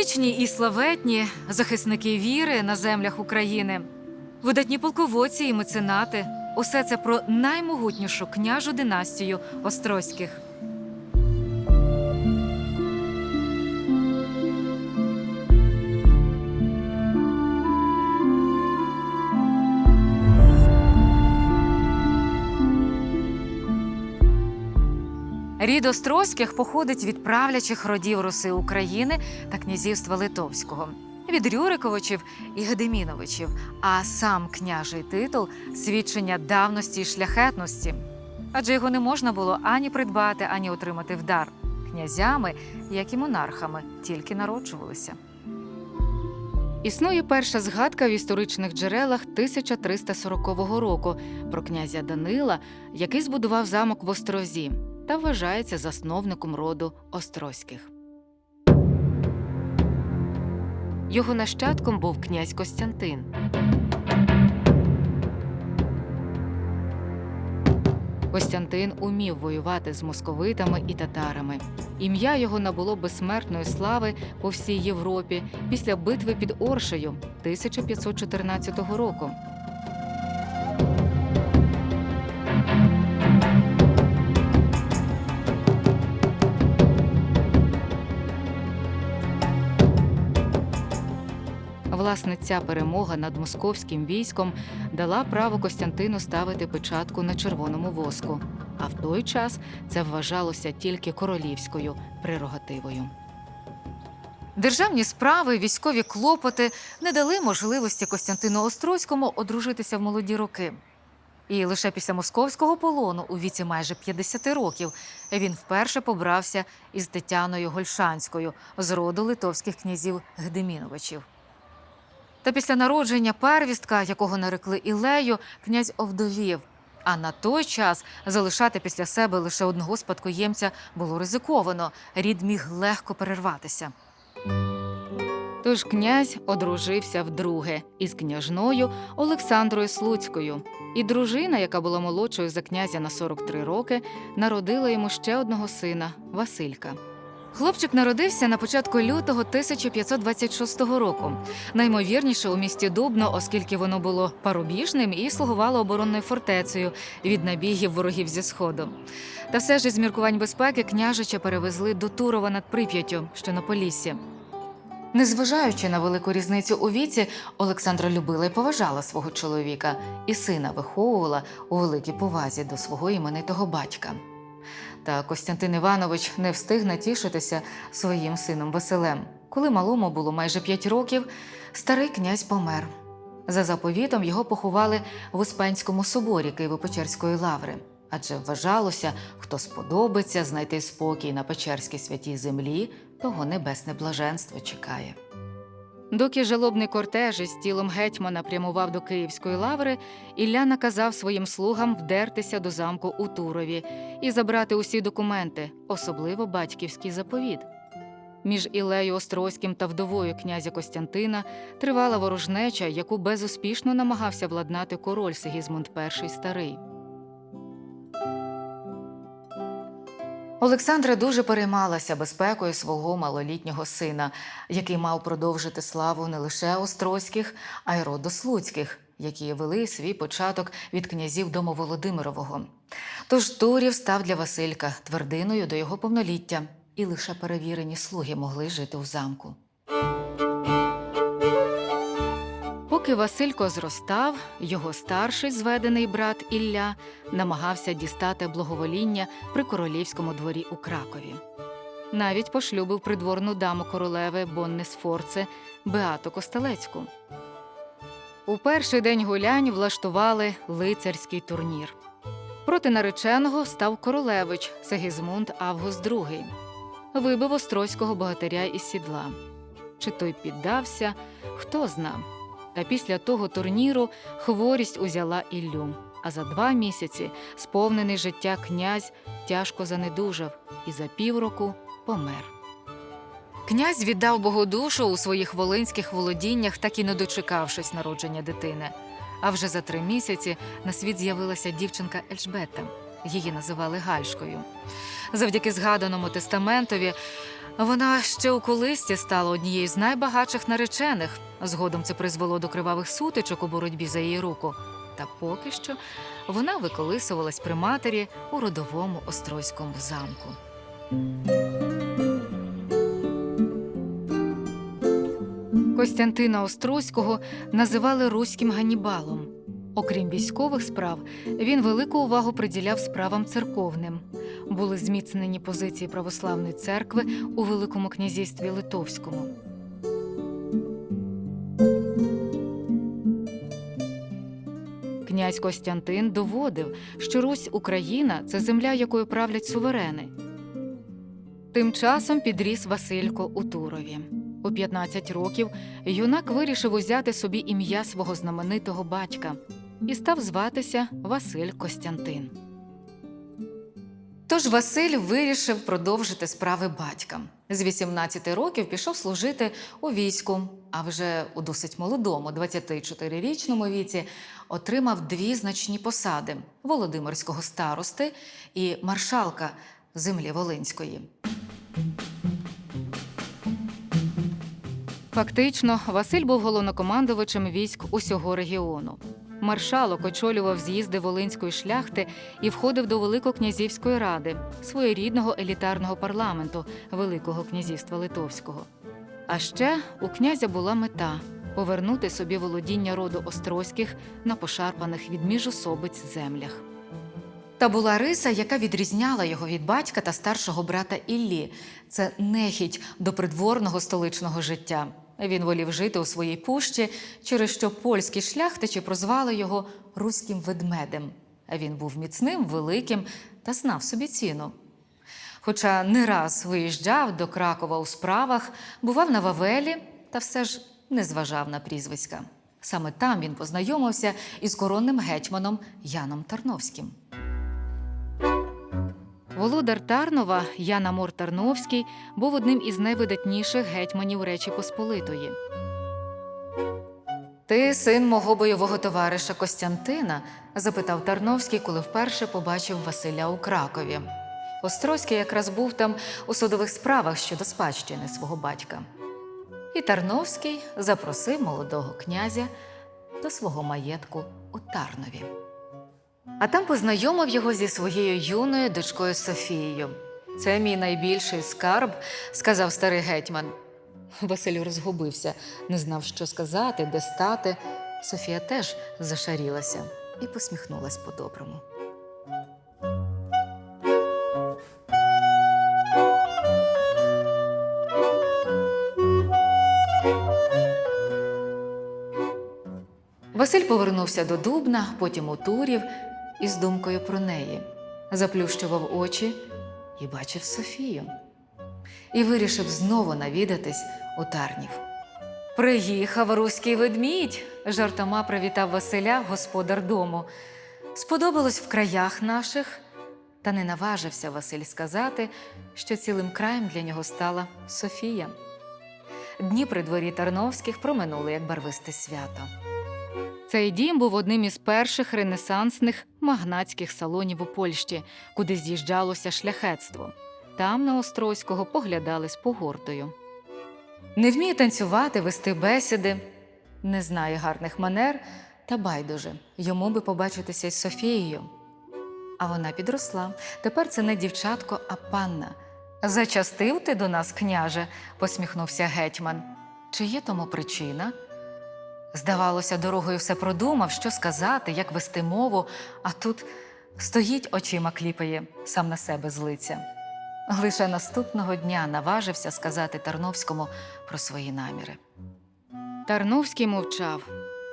Величні і славетні захисники віри на землях України, видатні полководці і меценати усе це про наймогутнішу княжу династію Острозьких. Рід Острозьких походить від правлячих родів Руси України та князівства Литовського, від Рюриковичів і Гедеміновичів, а сам княжий титул свідчення давності і шляхетності. Адже його не можна було ані придбати, ані отримати в дар. Князями, як і монархами, тільки народжувалися. Існує перша згадка в історичних джерелах 1340 року про князя Данила, який збудував замок в Острозі та вважається засновником роду Острозьких. Його нащадком був князь Костянтин. Костянтин умів воювати з московитами і татарами. Ім'я його набуло безсмертної слави по всій Європі після битви під Оршею 1514 року. Власне, ця перемога над московським військом дала право Костянтину ставити печатку на червоному воску. А в той час це вважалося тільки королівською прерогативою. Державні справи, військові клопоти не дали можливості Костянтину Острозькому одружитися в молоді роки. І лише після московського полону у віці майже 50 років він вперше побрався із Тетяною Гольшанською з роду литовських князів Гдеміновичів. Та після народження первістка, якого нарекли Ілею, князь овдовів. А на той час залишати після себе лише одного спадкоємця було ризиковано, рід міг легко перерватися. Тож князь одружився вдруге із княжною Олександрою Слуцькою. І дружина, яка була молодшою за князя на 43 роки, народила йому ще одного сина Василька. Хлопчик народився на початку лютого 1526 року. Наймовірніше у місті Дубно, оскільки воно було парубіжним і слугувало оборонною фортецею від набігів ворогів зі сходу. Та все ж із міркувань безпеки княжича перевезли до Турова над Прип'яттю, що на Поліссі. Незважаючи на велику різницю у віці, Олександра любила і поважала свого чоловіка, і сина виховувала у великій повазі до свого іменитого батька. Та Костянтин Іванович не встиг натішитися своїм сином Василем. Коли малому було майже п'ять років, старий князь помер. За заповітом його поховали в Успенському соборі Києво-Печерської лаври, адже вважалося, хто сподобиться знайти спокій на Печерській святій землі, того небесне блаженство чекає. Доки жалобний кортеж із тілом гетьмана прямував до Київської лаври, Ілля наказав своїм слугам вдертися до замку у Турові і забрати усі документи, особливо батьківський заповіт. Між Ілею Острозьким та вдовою князя Костянтина тривала ворожнеча, яку безуспішно намагався владнати король Сигізмунд І старий. Олександра дуже переймалася безпекою свого малолітнього сина, який мав продовжити славу не лише Острозьких, а й роду Слуцьких, які вели свій початок від князів Домоволодимирового. Тож Турів став для Василька твердиною до його повноліття, і лише перевірені слуги могли жити у замку. Поки Василько зростав, його старший зведений брат Ілля намагався дістати благовоління при королівському дворі у Кракові. Навіть пошлюбив придворну даму королеви Бонни Сфорце Беату Костелецьку. У перший день гулянь влаштували лицарський турнір. Проти нареченого став королевич Сегізмунд Август II. Вибив острозького богатиря із сідла. Чи той піддався, хто зна. Та після того турніру хворість узяла Іллю. А за два місяці сповнений життя князь тяжко занедужав і за півроку помер. Князь віддав Богу душу у своїх волинських володіннях, так і не дочекавшись народження дитини. А вже за три місяці на світ з'явилася дівчинка Ельжбета. Її називали Гальшкою. Завдяки згаданому тестаментові вона ще у колисці стала однією з найбагатших наречених. Згодом це призвело до кривавих сутичок у боротьбі за її руку. Та поки що вона виколисувалась при матері у родовому острозькому замку. Костянтина Острозького називали руським Ганнібалом. Окрім військових справ, він велику увагу приділяв справам церковним. Були зміцнені позиції православної церкви у Великому князівстві Литовському. Князь Костянтин доводив, що Русь Україна це земля, якою правлять суверени. Тим часом підріс Василько у Турові. У 15 років юнак вирішив узяти собі ім'я свого знаменитого батька і став зватися Василь Костянтин. Тож Василь вирішив продовжити справи батька. З 18 років пішов служити у війську, а вже у досить молодому, 24-річному віці, отримав дві значні посади Володимирського старости і маршалка землі Волинської. Фактично, Василь був головнокомандувачем військ усього регіону. Маршалок очолював з'їзди Волинської шляхти і входив до Великокнязівської ради, своєрідного елітарного парламенту Великого князівства Литовського. А ще у князя була мета повернути собі володіння роду Острозьких на пошарпаних від міжособиць землях. Та була риса, яка відрізняла його від батька та старшого брата Іллі. Це нехідь до придворного столичного життя. Він волів жити у своїй пущі, через що польські шляхтичі прозвали його руським ведмедем. Він був міцним, великим та знав собі ціну. Хоча не раз виїжджав до Кракова у справах, бував на Вавелі та все ж не зважав на прізвиська. Саме там він познайомився із коронним гетьманом Яном Тарновським. Володар Тарнова Ян Амор Тарновський був одним із найвидатніших гетьманів Речі Посполитої. Ти син мого бойового товариша Костянтина? запитав Тарновський, коли вперше побачив Василя у Кракові. Острозький якраз був там у судових справах щодо спадщини свого батька. І Тарновський запросив молодого князя до свого маєтку у Тарнові. А там познайомив його зі своєю юною дочкою Софією. Це мій найбільший скарб, сказав старий гетьман. Василь розгубився, не знав, що сказати, де стати. Софія теж зашарілася і посміхнулась по-доброму. Василь повернувся до Дубна, потім у Турів із думкою про неї. Заплющував очі і бачив Софію. І вирішив знову навідатись у Тарнів. Приїхав руський ведмідь, жартома привітав Василя господар дому. Сподобалось в краях наших, та не наважився Василь сказати, що цілим краєм для нього стала Софія. Дні при дворі Тарновських проминули як барвисте свято. Цей дім був одним із перших ренесансних магнатських салонів у Польщі, куди з'їжджалося шляхетство. Там на Острозького поглядали з погортою. Не вміє танцювати, вести бесіди, не знає гарних манер та байдуже. Йому би побачитися із Софією. А вона підросла. Тепер це не дівчатко, а панна. Зачастив ти до нас, княже, посміхнувся гетьман. Чи є тому причина? Здавалося, дорогою все продумав, що сказати, як вести мову, а тут стоїть очима кліпає, сам на себе злиться. Лише наступного дня наважився сказати Тарновському про свої наміри. Тарновський мовчав.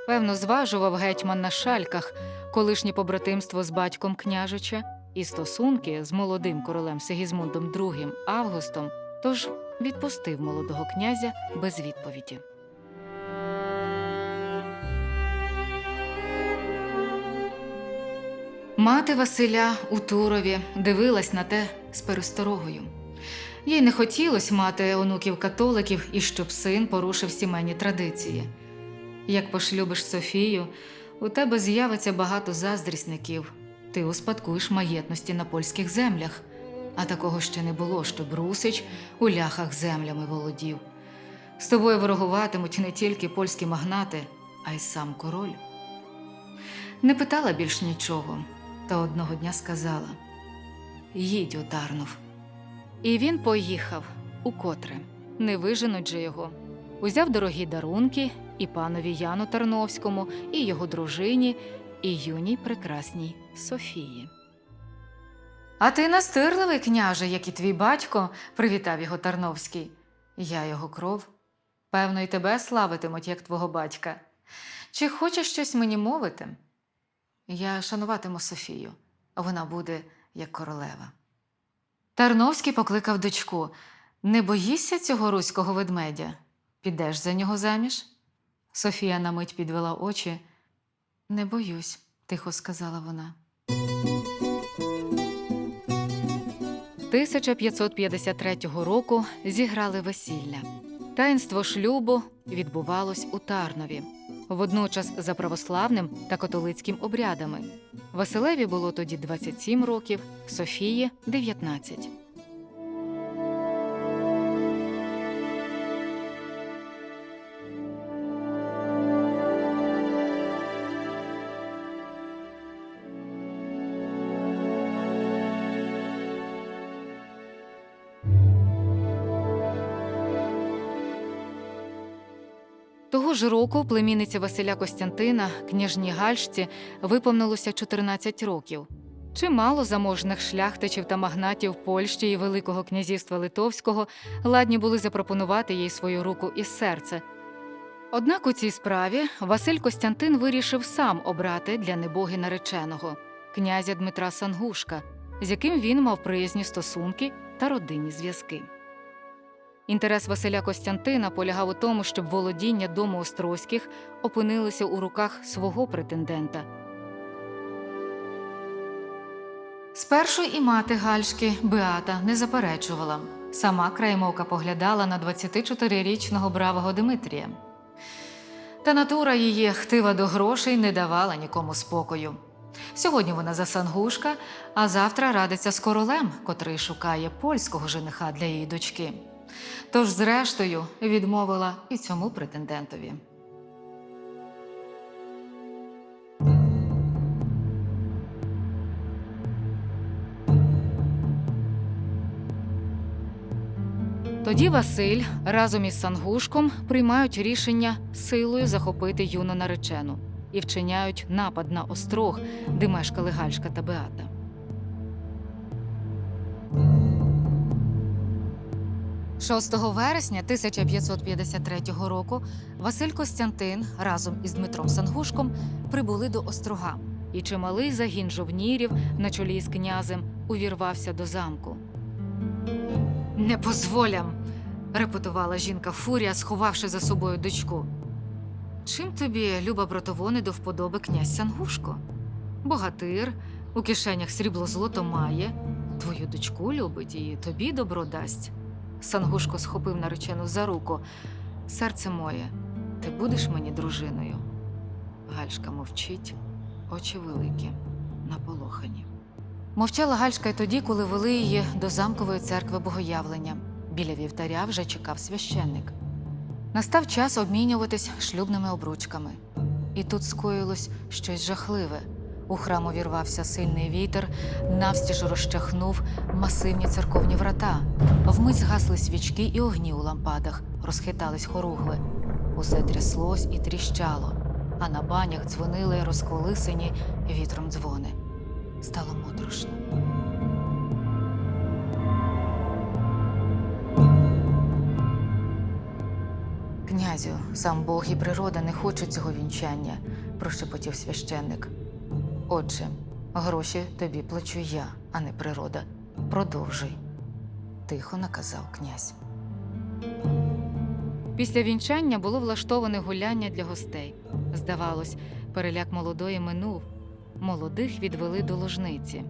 Певно, зважував гетьман на шальках колишнє побратимство з батьком княжича і стосунки з молодим королем Сигізмундом II Августом, тож відпустив молодого князя без відповіді. Мати Василя у Турові дивилась на те з пересторогою. Їй не хотілося мати онуків католиків і щоб син порушив сімейні традиції. Як пошлюбиш Софію, у тебе з'явиться багато заздрісників. Ти успадкуєш маєтності на польських землях, А такого ще не було, щоб Русич у ляхах землями володів. З тобою ворогуватимуть не тільки польські магнати, а й сам король. Не питала більш нічого, та одного дня сказала: їдь у Тарнов. І він поїхав укотре, не виженуть же його. Узяв дорогі дарунки і панові Яну Тарновському, і його дружині, і юній прекрасній Софії. А ти настирливий, княже, як і твій батько, привітав його Тарновський. Я його кров. Певно, і тебе славитимуть, як твого батька. Чи хочеш щось мені мовити? Я шануватиму Софію, вона буде як королева. Тарновський покликав дочку. Не боїшся цього руського ведмедя? Підеш за нього заміж? Софія на мить підвела очі. Не боюсь, тихо сказала вона. 1553 року зіграли весілля. Таїнство шлюбу відбувалось у Тарнові, водночас за православним та католицьким обрядами. Василеві було тоді 27 років, Софії 19. Ж року племінниця Василя Костянтина, княжні Гальшці, виповнилося 14 років. Чимало заможних шляхтичів та магнатів Польщі і Великого князівства Литовського ладні були запропонувати їй свою руку і серце. Однак у цій справі Василь Костянтин вирішив сам обрати для небоги нареченого князя Дмитра Сангушка, з яким він мав приязні стосунки та родинні зв'язки. Інтерес Василя Костянтина полягав у тому, щоб володіння дому Острозьких опинилися у руках свого претендента. Спершу і мати Гальшки Беата не заперечувала. Сама краймовка поглядала на 24-річного бравого Димитрія. Та натура її хтива до грошей не давала нікому спокою. Сьогодні вона за Сангушка, а завтра радиться з королем, котрий шукає польського жениха для її дочки. Тож, зрештою, відмовила і цьому претендентові. Тоді Василь разом із Сангушком приймають рішення силою захопити юну наречену і вчиняють напад на острог, де мешкали Гальшка та Беата. – 6 вересня 1553 року Василь Костянтин разом із Дмитром Сангушком прибули до острога, і чималий загін жовнірів на чолі з князем увірвався до замку. Не позволям, репетувала жінка Фурія, сховавши за собою дочку. Чим тобі, люба братово, не до вподоби князь Сангушко? Богатир, у кишенях срібло золото має, твою дочку любить і тобі добро дасть. Сангушко схопив наречену за руку. Серце моє, ти будеш мені дружиною? Гальшка мовчить, очі великі, наполохані. Мовчала Гальшка й тоді, коли вели її до замкової церкви Богоявлення. Біля вівтаря вже чекав священник. Настав час обмінюватись шлюбними обручками. І тут скоїлось щось жахливе. У храм увірвався сильний вітер, навстіж розчахнув масивні церковні врата. Вмить згасли свічки і огні у лампадах, розхитались хоругви. Усе тряслось і тріщало, а на банях дзвонили розколисені вітром дзвони. Стало моторошно. Князю, сам Бог і природа не хочуть цього вінчання, прошепотів священник. Отже, гроші тобі плачу я, а не природа. Продовжуй, тихо наказав князь. Після вінчання було влаштоване гуляння для гостей. Здавалось, переляк молодої минув, молодих відвели до ложниці.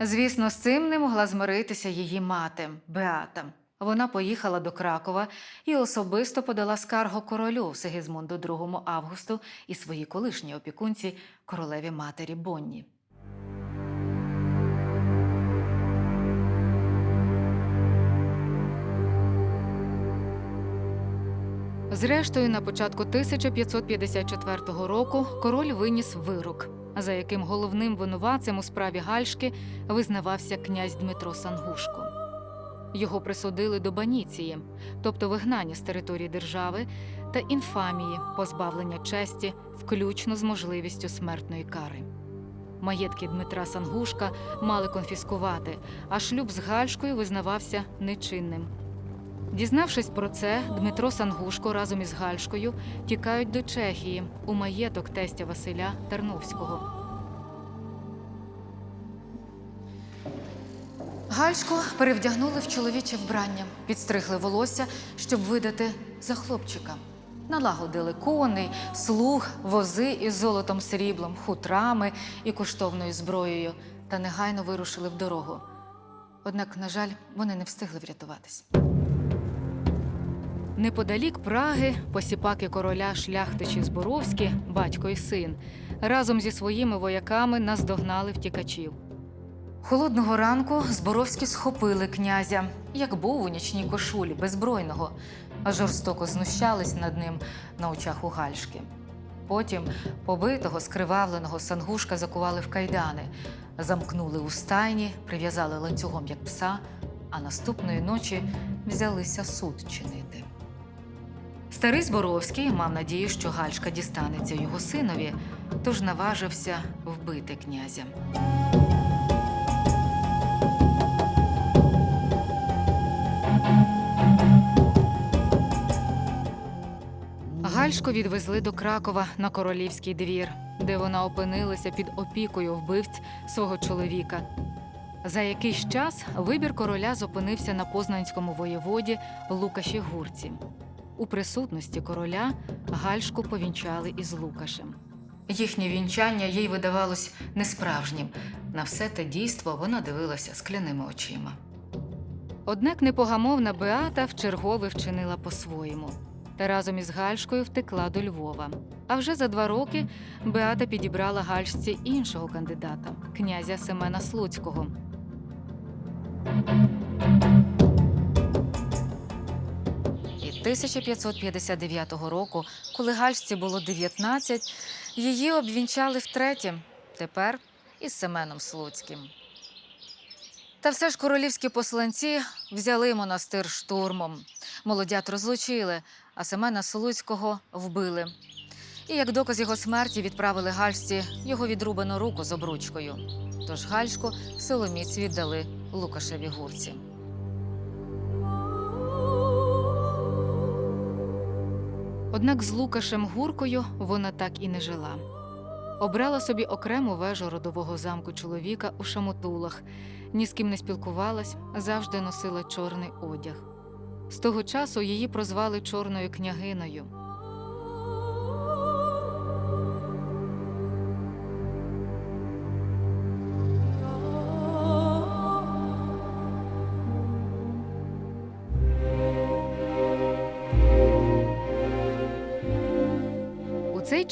Звісно, з цим не могла змиритися її мати Беата. Вона поїхала до Кракова і особисто подала скаргу королю Сигізмунду 2 августу і своїй колишній опікунці королеві матері Бонні. Зрештою, на початку 1554 року король виніс вирок, за яким головним винуватцем у справі Гальшки визнавався князь Дмитро Сангушко. Його присудили до баніції, тобто вигнання з території держави та інфамії, позбавлення честі, включно з можливістю смертної кари. Маєтки Дмитра Сангушка мали конфіскувати, а шлюб з Гальшкою визнавався нечинним. Дізнавшись про це, Дмитро Сангушко разом із Гальшкою тікають до Чехії у маєток тестя Василя Тарновського. Гальшку перевдягнули в чоловіче вбрання, підстригли волосся, щоб видати за хлопчика. Налагодили коней, слуг, вози із золотом сріблом, хутрами і коштовною зброєю та негайно вирушили в дорогу. Однак, на жаль, вони не встигли врятуватись. Неподалік Праги посіпаки короля шляхтичі Зборовські, батько і син, разом зі своїми вояками наздогнали втікачів. Холодного ранку Зборовські схопили князя, як був у нічній кошулі, беззбройного, а жорстоко знущались над ним на очах у Гальшки. Потім побитого, скривавленого сангушка закували в кайдани, замкнули у стайні, прив'язали ланцюгом як пса, а наступної ночі взялися суд чинити. Старий Зборовський мав надію, що Гальшка дістанеться його синові, тож наважився вбити князя. Гальшку відвезли до Кракова на королівський двір, де вона опинилася під опікою вбивць свого чоловіка. За якийсь час вибір короля зупинився на познанському воєводі Лукаші Гурці. У присутності короля Гальшку повінчали із Лукашем. Їхнє вінчання їй видавалось несправжнім. На все те дійство вона дивилася скляними очима. Однак непогамовна Беата вчергове вчинила по-своєму та разом із Гальшкою втекла до Львова. А вже за два роки Беата підібрала Гальшці іншого кандидата князя Семена Слуцького. І 1559 року, коли Гальшці було 19, її обвінчали втретє, тепер із Семеном Слуцьким. Та все ж королівські посланці взяли монастир штурмом. Молодят розлучили, а Семена Слуцького вбили. І як доказ його смерті відправили Гальшці його відрубану руку з обручкою. Тож Гальшку силоміць віддали Лукашеві гурці. Однак з Лукашем Гуркою вона так і не жила. Обрала собі окрему вежу родового замку чоловіка у Шамотулах, ні з ким не спілкувалась, завжди носила чорний одяг. З того часу її прозвали чорною княгиною.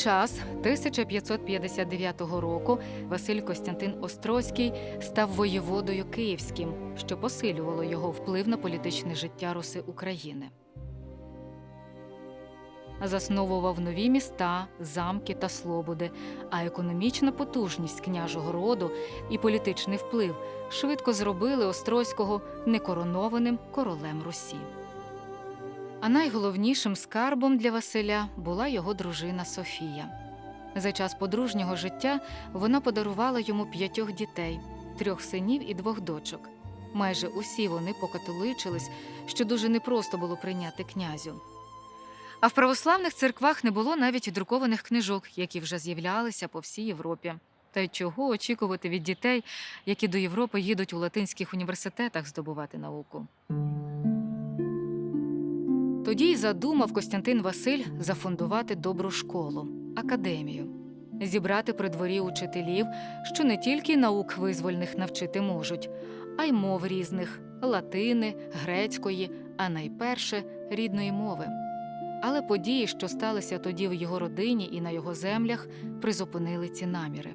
Час, 1559 року, Василь Костянтин Острозький став воєводою київським, що посилювало його вплив на політичне життя Руси України. Засновував нові міста, замки та слободи, а економічна потужність княжого роду і політичний вплив швидко зробили Острозького некоронованим королем Русі. А найголовнішим скарбом для Василя була його дружина Софія. За час подружнього життя вона подарувала йому п'ятьох дітей, трьох синів і двох дочок. Майже усі вони покатоличились, що дуже непросто було прийняти князю. А в православних церквах не було навіть друкованих книжок, які вже з'являлися по всій Європі. Та й чого очікувати від дітей, які до Європи їдуть у латинських університетах здобувати науку? Тоді й задумав Костянтин Василь зафундувати добру школу, академію, зібрати при дворі учителів, що не тільки наук визвольних навчити можуть, а й мов різних латини, грецької, а найперше рідної мови. Але події, що сталися тоді в його родині і на його землях, призупинили ці наміри.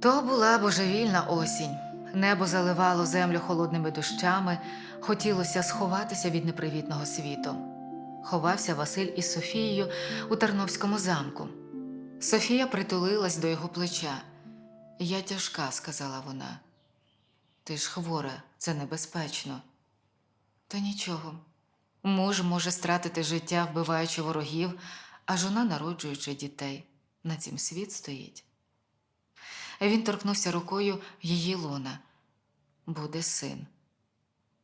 То була божевільна осінь. Небо заливало землю холодними дощами, хотілося сховатися від непривітного світу. ховався Василь із Софією у Тарновському замку. Софія притулилась до його плеча. Я тяжка, сказала вона. Ти ж хвора, це небезпечно. Та нічого. Муж може стратити життя, вбиваючи ворогів, а жона народжуючи дітей. На цім світ стоїть. Він торкнувся рукою її лона. Буде син.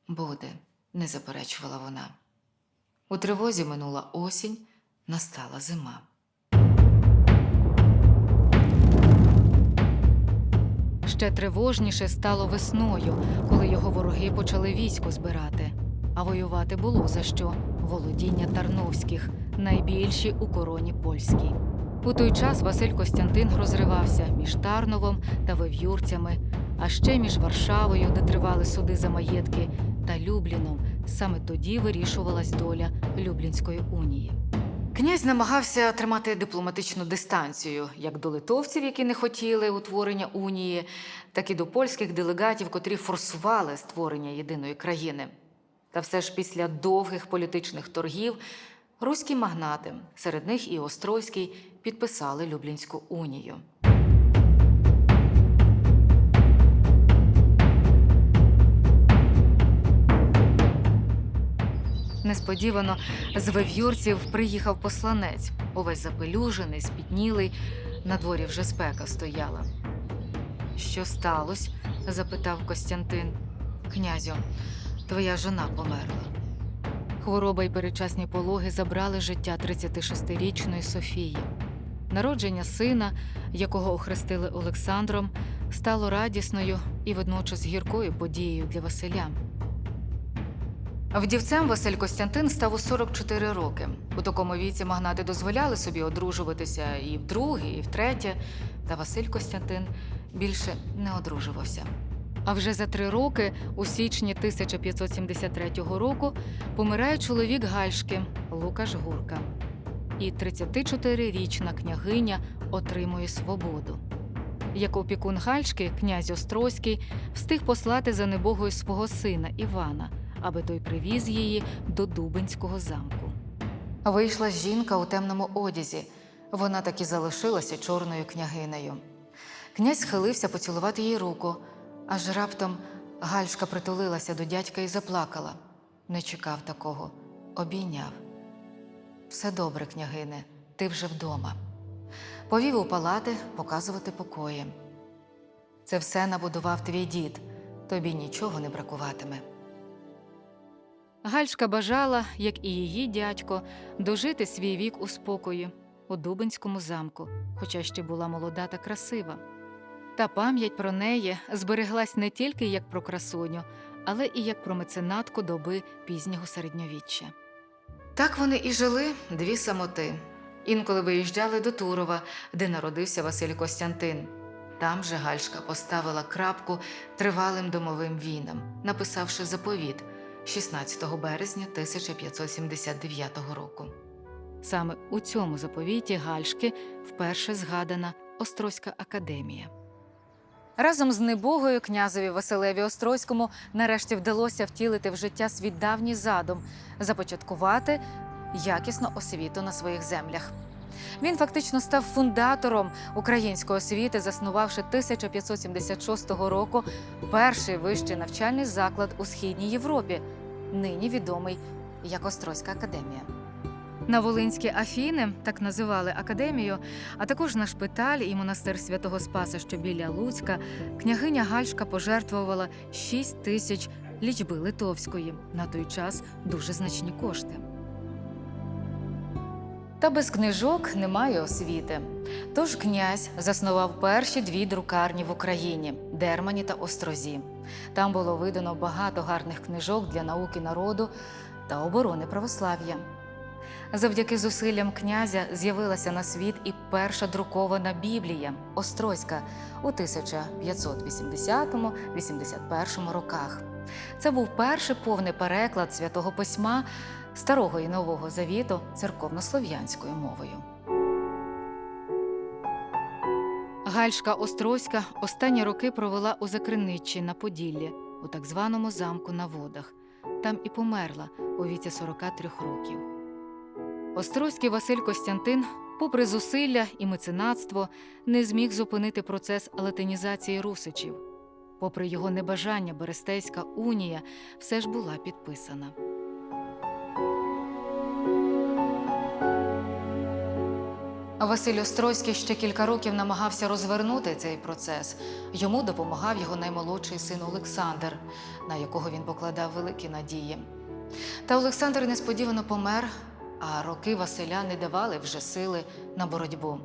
Буде, не заперечувала вона. У тривозі минула осінь, настала зима. Ще тривожніше стало весною, коли його вороги почали військо збирати. А воювати було за що володіння Тарновських, найбільші у короні польській. У той час Василь Костянтин розривався між Тарновом та Вев'юрцями, а ще між Варшавою, де тривали суди за маєтки, та Любліном. Саме тоді вирішувалась доля Люблінської унії. Князь намагався тримати дипломатичну дистанцію як до литовців, які не хотіли утворення унії, так і до польських делегатів, котрі форсували створення єдиної країни. Та все ж після довгих політичних торгів руські магнати, серед них і Острозький, підписали Люблінську унію. Несподівано з вев'юрців приїхав посланець, увесь запелюжений, спітнілий, на дворі вже спека стояла. Що сталося? запитав Костянтин. Князю, твоя жона померла. Хвороба й передчасні пологи забрали життя 36-річної Софії. Народження сина, якого охрестили Олександром, стало радісною і водночас гіркою подією для Василя. Вдівцем Василь Костянтин став у 44 роки. У такому віці магнати дозволяли собі одружуватися і вдруге, і втретє, та Василь Костянтин більше не одружувався. А вже за три роки, у січні 1573 року, помирає чоловік Гальшки Лукаш Гурка. І 34-річна княгиня отримує свободу. Як опікун Гальшки, князь Острозький встиг послати за небогою свого сина Івана, аби той привіз її до Дубинського замку. Вийшла жінка у темному одязі. Вона так і залишилася чорною княгинею. Князь схилився поцілувати їй руку, аж раптом Гальшка притулилася до дядька і заплакала. Не чекав такого, обійняв. Все добре, княгине, ти вже вдома. Повів у палати показувати покої. Це все набудував твій дід, тобі нічого не бракуватиме. Гальшка бажала, як і її дядько, дожити свій вік у спокої у Дубинському замку, хоча ще була молода та красива. Та пам'ять про неї збереглась не тільки як про красуню, але і як про меценатку доби пізнього середньовіччя. Так вони і жили дві самоти. Інколи виїжджали до Турова, де народився Василь Костянтин. Там же Гальшка поставила крапку тривалим домовим війнам, написавши заповіт 16 березня 1579 року. Саме у цьому заповіті Гальшки вперше згадана Острозька академія. Разом з небогою князеві Василеві Острозькому нарешті вдалося втілити в життя свій давній задум започаткувати якісну освіту на своїх землях. Він фактично став фундатором української освіти, заснувавши 1576 року перший вищий навчальний заклад у східній Європі, нині відомий як Острозька академія. На Волинські Афіни, так називали академію, а також на шпиталь і монастир святого Спаса, що біля Луцька, княгиня Гальшка пожертвувала 6 тисяч лічби литовської на той час дуже значні кошти. Та без книжок немає освіти. Тож князь заснував перші дві друкарні в Україні Дермані та Острозі. Там було видано багато гарних книжок для науки народу та оборони православ'я. Завдяки зусиллям князя з'явилася на світ і перша друкована Біблія Острозька у 1580-81 роках. Це був перший повний переклад святого письма Старого і Нового Завіту церковнослов'янською мовою. Гальшка Острозька останні роки провела у Закриниччі на Поділлі, у так званому замку на водах. Там і померла у віці 43 років. Острозький Василь Костянтин, попри зусилля і меценатство, не зміг зупинити процес латинізації русичів. Попри його небажання, Берестейська унія все ж була підписана. Василь Острозький ще кілька років намагався розвернути цей процес. Йому допомагав його наймолодший син Олександр, на якого він покладав великі надії. Та Олександр несподівано помер, а роки Василя не давали вже сили на боротьбу.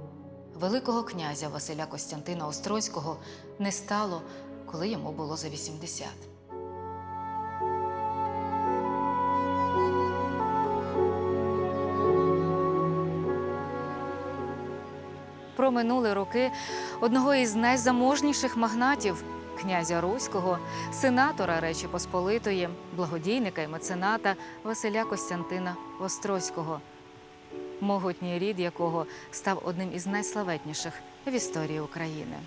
Великого князя Василя Костянтина Острозького не стало, коли йому було за 80. проминули роки одного із найзаможніших магнатів князя Руського, сенатора Речі Посполитої, благодійника і мецената Василя Костянтина Острозького, могутній рід якого став одним із найславетніших в історії України.